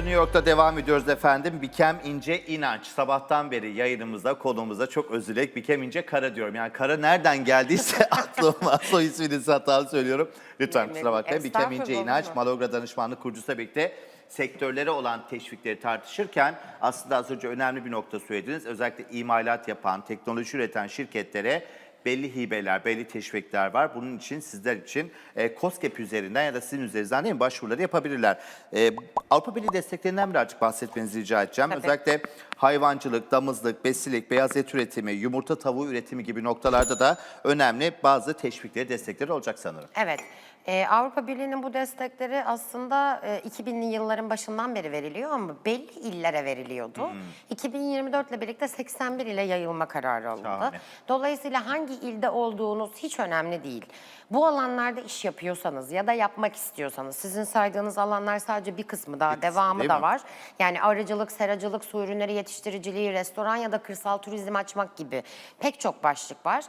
New York'ta devam ediyoruz efendim. Bikem İnce İnanç. Sabahtan beri yayınımızda, konumuzda çok özür dilerim. Bikem İnce Kara diyorum. Yani Kara nereden geldiyse aklıma soy isminizi hatalı söylüyorum. Lütfen kusura bakmayın. Bikem İnce İnanç? Malogra Danışmanlık kurucusuyla birlikte sektörlere olan teşvikleri tartışırken aslında az önce önemli bir nokta söylediniz. Özellikle imalat yapan, teknoloji üreten şirketlere belli hibeler, belli teşvikler var. Bunun için sizler için e, COSGAP üzerinden ya da sizin üzerinizden değil mi başvuruları yapabilirler. E, Avrupa Birliği desteklerinden birazcık bahsetmenizi rica edeceğim. Tabii. Özellikle hayvancılık, damızlık, besilik, beyaz et üretimi, yumurta tavuğu üretimi gibi noktalarda da önemli bazı teşvikleri, destekleri olacak sanırım. Evet. Ee, Avrupa Birliği'nin bu destekleri aslında e, 2000'li yılların başından beri veriliyor ama belli illere veriliyordu. 2024 ile birlikte 81 ile yayılma kararı alındı. Şahane. Dolayısıyla hangi ilde olduğunuz hiç önemli değil. Bu alanlarda iş yapıyorsanız ya da yapmak istiyorsanız, sizin saydığınız alanlar sadece bir kısmı daha, kısmı devamı değil da mi? var. Yani arıcılık, seracılık, su ürünleri yetiştiriciliği, restoran ya da kırsal turizm açmak gibi pek çok başlık var.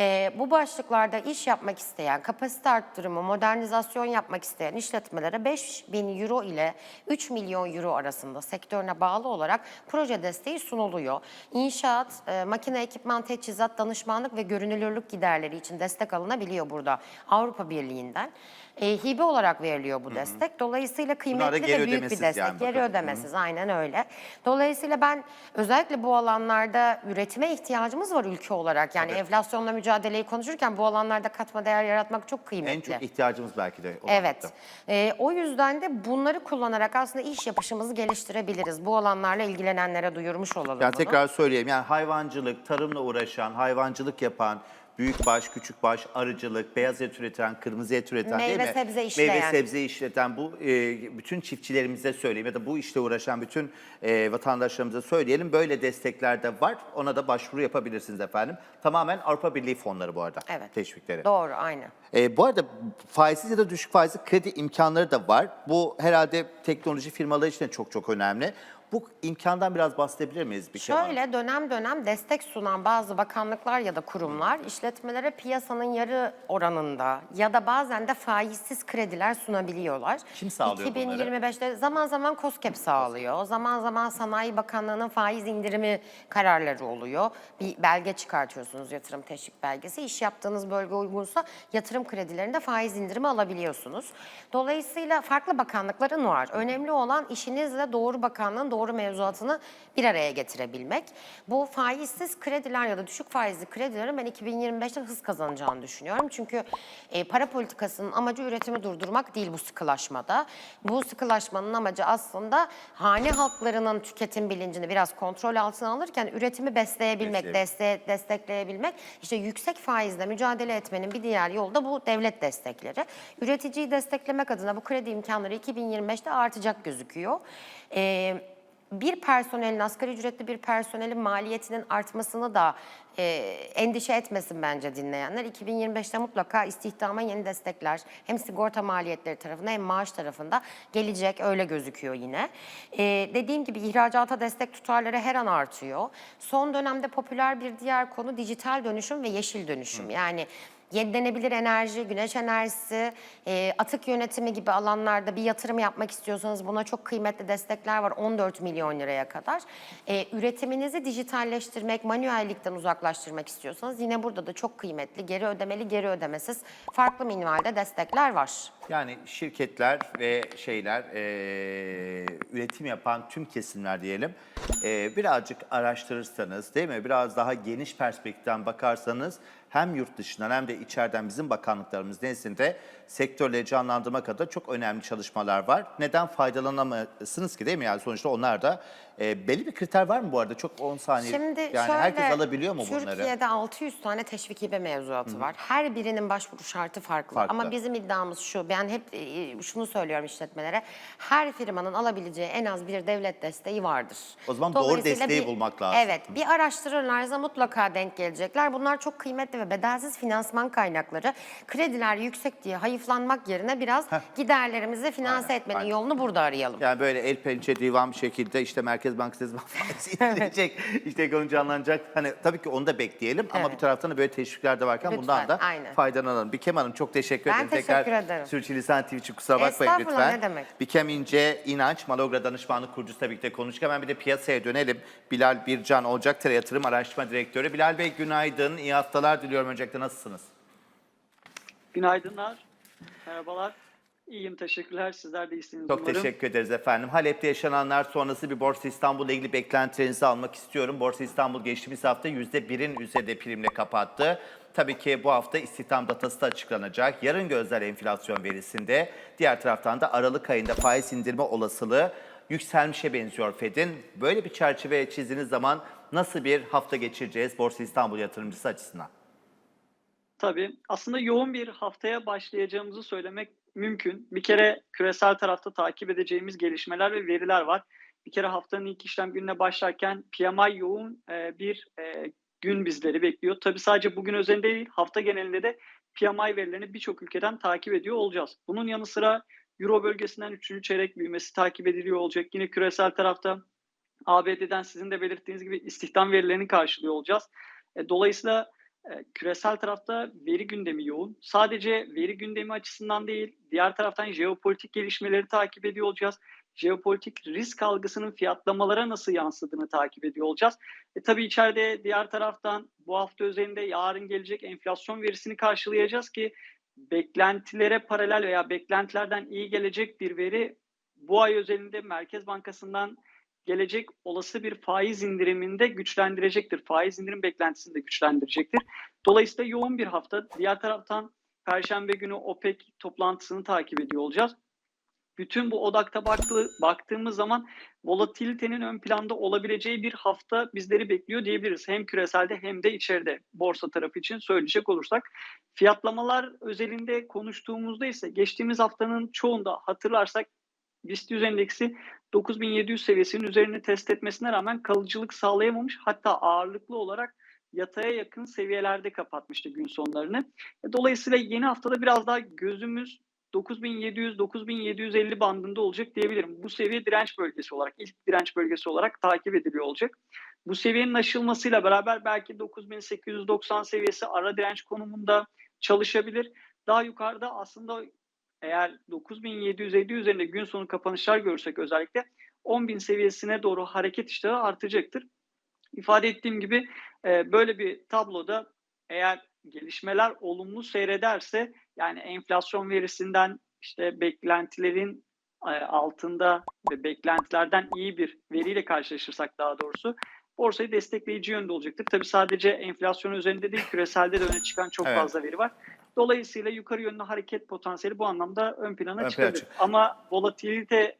Ee, bu başlıklarda iş yapmak isteyen, kapasite arttırımı, modernizasyon yapmak isteyen işletmelere 5 bin euro ile 3 milyon euro arasında sektörüne bağlı olarak proje desteği sunuluyor. İnşaat, e, makine, ekipman, teçhizat, danışmanlık ve görünürlük giderleri için destek alınabiliyor burada Avrupa Birliği'nden. E, hibe olarak veriliyor bu destek. Dolayısıyla kıymetli geri ve büyük bir ödemesiz destek. yani geri bakın. ödemesiz aynen öyle. Dolayısıyla ben özellikle bu alanlarda üretime ihtiyacımız var ülke olarak. Yani Tabii. enflasyonla mücadeleyi konuşurken bu alanlarda katma değer yaratmak çok kıymetli. En çok ihtiyacımız belki de o Evet. nokta. Ee, o yüzden de bunları kullanarak aslında iş yapışımızı geliştirebiliriz. Bu alanlarla ilgilenenlere duyurmuş olalım Yani bunu. tekrar söyleyeyim yani hayvancılık, tarımla uğraşan, hayvancılık yapan, büyükbaş, küçükbaş, arıcılık, beyaz et üreten, kırmızı et üreten değil Meyve mi? sebze işleyen. Meyve sebze işleten bu e, bütün çiftçilerimize söyleyeyim ya da bu işle uğraşan bütün e, vatandaşlarımıza söyleyelim. Böyle destekler de var. Ona da başvuru yapabilirsiniz efendim. Tamamen Avrupa Birliği fonları bu arada. Evet. Teşvikleri. Doğru, aynen. E, bu arada faizsiz ya da düşük faizli kredi imkanları da var. Bu herhalde teknoloji firmaları için de çok çok önemli. Bu imkandan biraz bahsedebilir miyiz? Bir? Şöyle dönem dönem destek sunan bazı bakanlıklar ya da kurumlar işletmelere piyasanın yarı oranında ya da bazen de faizsiz krediler sunabiliyorlar. Kim sağlıyor bunları? 2025'te zaman zaman COSGAP sağlıyor. Zaman zaman Sanayi Bakanlığı'nın faiz indirimi kararları oluyor. Bir belge çıkartıyorsunuz yatırım teşvik belgesi. İş yaptığınız bölge uygunsa yatırım kredilerinde faiz indirimi alabiliyorsunuz. Dolayısıyla farklı bakanlıkların var. Önemli olan işinizle doğru bakanlığın doğru mevzuatını bir araya getirebilmek. Bu faizsiz krediler ya da düşük faizli kredilerin ben 2025'te hız kazanacağını düşünüyorum. Çünkü e, para politikasının amacı üretimi durdurmak değil bu sıkılaşmada. Bu sıkılaşmanın amacı aslında hane halklarının tüketim bilincini biraz kontrol altına alırken üretimi besleyebilmek, deste destekleyebilmek. İşte yüksek faizle mücadele etmenin bir diğer yolu da bu devlet destekleri. Üreticiyi desteklemek adına bu kredi imkanları 2025'te artacak gözüküyor. Ee, bir personelin, asgari ücretli bir personelin maliyetinin artmasını da e, endişe etmesin bence dinleyenler. 2025'te mutlaka istihdama yeni destekler hem sigorta maliyetleri tarafında hem maaş tarafında gelecek öyle gözüküyor yine. E, dediğim gibi ihracata destek tutarları her an artıyor. Son dönemde popüler bir diğer konu dijital dönüşüm ve yeşil dönüşüm. Yani Yenilenebilir enerji, güneş enerjisi, e, atık yönetimi gibi alanlarda bir yatırım yapmak istiyorsanız buna çok kıymetli destekler var 14 milyon liraya kadar. E, üretiminizi dijitalleştirmek, manuellikten uzaklaştırmak istiyorsanız yine burada da çok kıymetli geri ödemeli, geri ödemesiz farklı minvalde destekler var. Yani şirketler ve şeyler eee, üretim yapan tüm kesimler diyelim eee, birazcık araştırırsanız değil mi? Biraz daha geniş perspektiften bakarsanız hem yurt dışından hem de içeriden bizim bakanlıklarımız nezdinde sektörleri canlandırmak adına çok önemli çalışmalar var. Neden faydalanamazsınız ki değil mi? Yani sonuçta onlar da eee, belli bir kriter var mı bu arada? Çok 10 saniye. Şimdi yani şöyle, herkes alabiliyor mu bunları? Türkiye'de 600 tane teşvik hibe mevzuatı var. Her birinin başvuru şartı farklı. Farklı. Ama bizim iddiamız şu, ben hep e, şunu söylüyorum işletmelere. Her firmanın alabileceği en az bir devlet desteği vardır. O zaman doğru desteği bir- bulmak lazım. Evet, bir araştırırlarsa mutlaka denk gelecekler. Bunlar çok kıymetli ve bedelsiz finansman kaynakları krediler yüksek diye hayıflanmak yerine biraz giderlerimizi finanse Aynen, etmenin aynen. yolunu burada arayalım. Yani böyle el pençe divan bir şekilde işte Merkez Bankası ne zaman faiz indirecek, işte ekonomi canlanacak. Hani tabii ki onu da bekleyelim ama Evet. bir taraftan da böyle teşvikler de varken Lütfen, bundan da aynen. faydalanalım. Bikem Hanım çok teşekkür Ben ederim. teşekkür Tekrar ederim. Sürçülisan TV için kusura bakmayın Estağfurullah, lütfen. ne demek. Bikem İnce, İnanç, Malogra Danışmanlık Kurucusu tabii ki de konuştuk. Hemen bir de piyasaya dönelim. Bilal Bircan Olcaktere Yatırım Araştırma Direktörü. Bilal Bey günaydın, iyi haftalar diliyorum. Öncelikle nasılsınız? Günaydınlar. Merhabalar. İyiyim, teşekkürler. Sizler de iyisiniz Çok umarım. teşekkür ederiz efendim. Halep'te yaşananlar sonrası bir Borsa İstanbul'la ilgili beklentilerinizi almak istiyorum. Borsa İstanbul geçtiğimiz hafta %1'in üzerinde primle kapattı. Tabii ki bu hafta istihdam datası da açıklanacak. Yarın gözler enflasyon verisinde. Diğer taraftan da Aralık ayında faiz indirme olasılığı yükselmişe benziyor Fed'in. Böyle bir çerçeve çizdiğiniz zaman nasıl bir hafta geçireceğiz Borsa İstanbul yatırımcısı açısından? Tabii. Aslında yoğun bir haftaya başlayacağımızı söylemek mümkün. Bir kere küresel tarafta takip edeceğimiz gelişmeler ve veriler var. Bir kere haftanın ilk işlem gününe başlarken PMI yoğun e, bir e, gün bizleri bekliyor. Tabii sadece bugün özelinde değil, hafta genelinde de PMI verilerini birçok ülkeden takip ediyor olacağız. Bunun yanı sıra Euro bölgesinden 3. çeyrek büyümesi takip ediliyor olacak. Yine küresel tarafta ABD'den sizin de belirttiğiniz gibi istihdam verilerini karşılıyor olacağız. E, dolayısıyla küresel tarafta veri gündemi yoğun. Sadece veri gündemi açısından değil, diğer taraftan jeopolitik gelişmeleri takip ediyor olacağız. Jeopolitik risk algısının fiyatlamalara nasıl yansıdığını takip ediyor olacağız. E, tabii içeride diğer taraftan bu hafta üzerinde yarın gelecek enflasyon verisini karşılayacağız ki beklentilere paralel veya beklentilerden iyi gelecek bir veri bu ay özelinde Merkez Bankası'ndan gelecek olası bir faiz indiriminde güçlendirecektir. Faiz indirim beklentisini de güçlendirecektir. Dolayısıyla yoğun bir hafta. Diğer taraftan Perşembe günü OPEC toplantısını takip ediyor olacağız. Bütün bu odakta baktığı, baktığımız zaman volatilitenin ön planda olabileceği bir hafta bizleri bekliyor diyebiliriz. Hem küreselde hem de içeride borsa tarafı için söyleyecek olursak. Fiyatlamalar özelinde konuştuğumuzda ise geçtiğimiz haftanın çoğunda hatırlarsak BIST 100 endeksi 9700 seviyesinin üzerine test etmesine rağmen kalıcılık sağlayamamış. Hatta ağırlıklı olarak yataya yakın seviyelerde kapatmıştı gün sonlarını. E, Dolayısıyla yeni haftada biraz daha gözümüz 9700-9750 bandında olacak diyebilirim. Bu seviye direnç bölgesi olarak, ilk direnç bölgesi olarak takip ediliyor olacak. Bu seviyenin aşılmasıyla beraber belki 9890 seviyesi ara direnç konumunda çalışabilir. Daha yukarıda aslında eğer 9750 üzerinde gün sonu kapanışlar görürsek özellikle 10.000 seviyesine doğru hareket iştahı artacaktır. İfade ettiğim gibi e, böyle bir tabloda eğer gelişmeler olumlu seyrederse yani enflasyon verisinden işte beklentilerin e, altında ve beklentilerden iyi bir veriyle karşılaşırsak daha doğrusu borsayı destekleyici yönde olacaktır. Tabii sadece enflasyon üzerinde değil küreselde de öne çıkan çok Evet. fazla veri var. Dolayısıyla yukarı yönlü hareket potansiyeli bu anlamda ön plana Ön plana çıkabilir. çık- Ama volatilite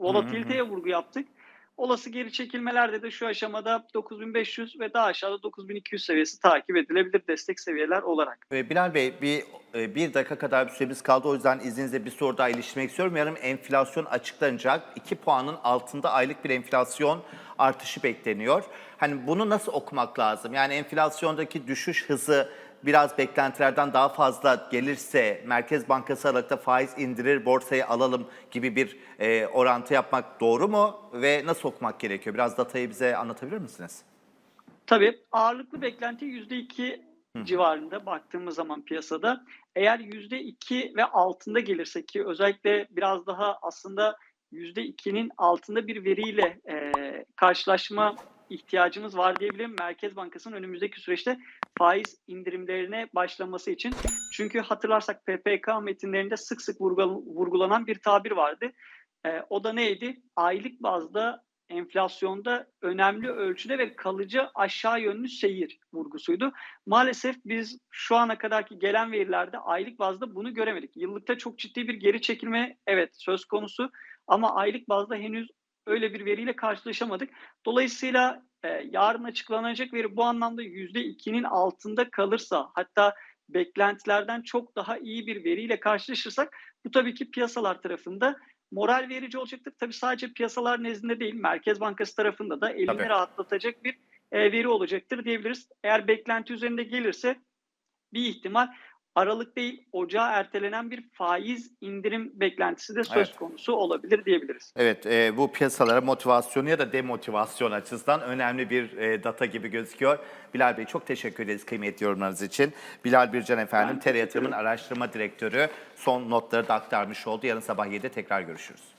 volatiliteye vurgu yaptık. Olası geri çekilmelerde de şu aşamada 9500 ve daha aşağıda 9200 seviyesi takip edilebilir destek seviyeler olarak. Bilal Bey bir, e, bir dakika kadar bir süremiz kaldı. O yüzden izninizle bir soru daha iliştirmek istiyorum. Yarın enflasyon açıklanacak. 2 puanın altında aylık bir enflasyon artışı bekleniyor. Hani bunu nasıl okumak lazım? Yani enflasyondaki düşüş hızı biraz beklentilerden daha fazla gelirse Merkez Bankası Aralık'ta faiz indirir, borsayı alalım gibi bir e, orantı yapmak doğru mu? Ve nasıl okumak gerekiyor? Biraz datayı bize anlatabilir misiniz? Tabii ağırlıklı beklenti %2 civarında baktığımız zaman piyasada. Eğer %2 ve altında gelirse ki özellikle biraz daha aslında %2'nin altında bir veriyle e, karşılaşma ihtiyacımız var diyebilirim. Merkez Bankası'nın önümüzdeki süreçte faiz indirimlerine başlaması için. Çünkü hatırlarsak PPK metinlerinde sık sık vurgul- vurgulanan bir tabir vardı. E, o da neydi? Aylık bazda enflasyonda önemli ölçüde ve kalıcı aşağı yönlü seyir vurgusuydu. Maalesef biz şu ana kadarki gelen verilerde aylık bazda bunu göremedik. Yıllıkta çok ciddi bir geri çekilme evet söz konusu ama aylık bazda henüz öyle bir veriyle karşılaşamadık. Dolayısıyla e, yarın açıklanacak veri bu anlamda %2'nin altında kalırsa hatta beklentilerden çok daha iyi bir veriyle karşılaşırsak bu tabii ki piyasalar tarafında moral verici olacaktır. Tabii sadece piyasalar nezdinde değil, Merkez Bankası tarafında da elini Tabii. rahatlatacak bir e, veri olacaktır diyebiliriz. Eğer beklenti üzerinde gelirse bir ihtimal Aralık değil Ocağa ertelenen bir faiz indirim beklentisi de söz Evet. konusu olabilir diyebiliriz. Evet, e, bu piyasalara motivasyonu ya da demotivasyon açısından önemli bir e, data gibi gözüküyor. Bilal Bey çok teşekkür ederiz kıymetli yorumlarınız için. Bilal Bircan efendim, TR Yatırım'ın araştırma direktörü son notları da aktarmış oldu. Yarın sabah 7'de tekrar görüşürüz.